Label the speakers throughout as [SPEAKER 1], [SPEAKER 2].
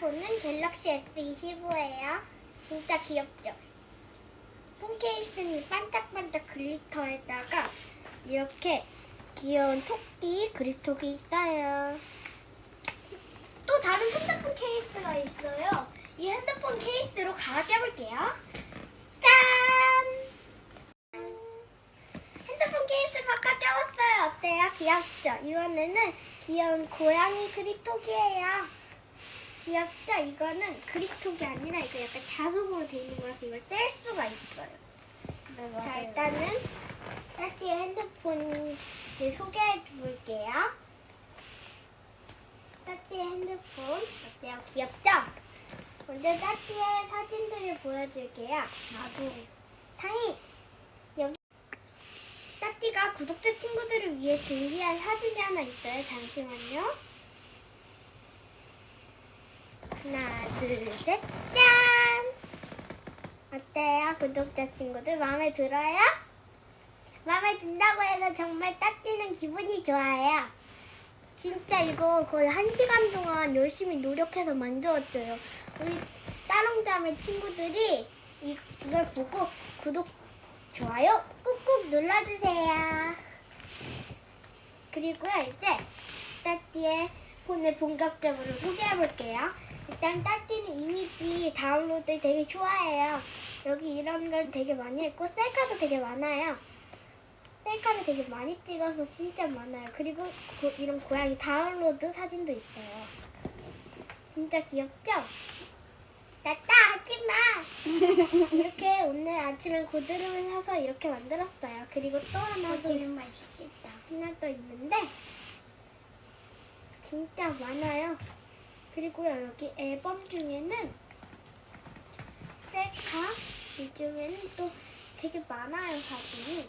[SPEAKER 1] 핸드폰은 갤럭시 S25예요. 진짜 귀엽죠? 폰 케이스는 반짝반짝 글리터에다가 이렇게 귀여운 토끼 그립톡이 있어요. 또 다른 핸드폰 케이스가 있어요. 이 핸드폰 케이스로 갈아 껴볼게요. 짠! 핸드폰 케이스 바꿔 껴봤어요. 어때요? 귀엽죠? 이번에는 귀여운 고양이 그립톡이에요. 귀엽죠? 이거는 그립톡이 아니라 이거 약간 자석으로 되어 있는 거라서 이걸 뗄 수가 있어요. 자, 일단은 따띠의 핸드폰을 소개해 볼게요. 따띠의 핸드폰 어때요? 귀엽죠? 먼저 따띠의 사진들을 보여줄게요. 나도. 타임! 여기 따띠가 구독자 친구들을 위해 준비한 사진이 하나 있어요. 잠시만요. 하나, 둘, 셋, 짠! 어때요? 구독자 친구들 마음에 들어요? 마음에 든다고 해서 정말 따띠는 기분이 좋아요. 진짜 이거 거의 한 시간 동안 열심히 노력해서 만들었어요. 우리 따롱자매 친구들이 이- 이걸 보고 구독, 좋아요 꾹꾹 눌러주세요. 그리고요, 이제 따띠의 폰을 본격적으로 소개해 볼게요. 일단 따띠는 이미지 다운로드 되게 좋아해요. 여기 이런 걸 되게 많이 했고 셀카도 되게 많아요. 셀카를 되게 많이 찍어서 진짜 많아요. 그리고 고- 이런 고양이 다운로드 사진도 있어요. 진짜 귀엽죠? 따따 하지 마. 이렇게 오늘 아침에 고드름을 사서 이렇게 만들었어요. 그리고 또 하나도 맛있겠다. 하나 더 있는데 진짜 많아요. 그리고요 여기 앨범 중에는 셀카 이 중에는 또 되게 많아요 사진이.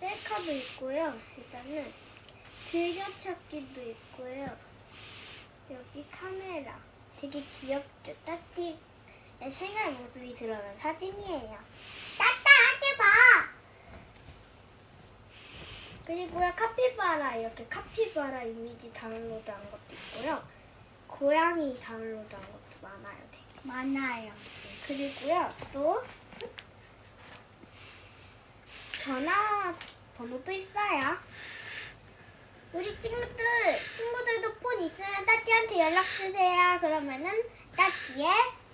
[SPEAKER 1] 셀카도 있고요. 일단은 즐겨찾기도 있고요. 여기 카메라 되게 귀엽죠? 따띠의 생활 모습이 드러난 사진이에요. 따따 하지 마! 그리고요 카피바라 이렇게 카피바라 이미지 다운로드한 것도 있고요. 고양이 다운로드한 것도 많아요. 되게 많아요. 그리고요 또 전화 번호도 있어요. 우리 친구들, 친구들도 폰 있으면 따띠한테 연락 주세요. 그러면은 따띠의 소개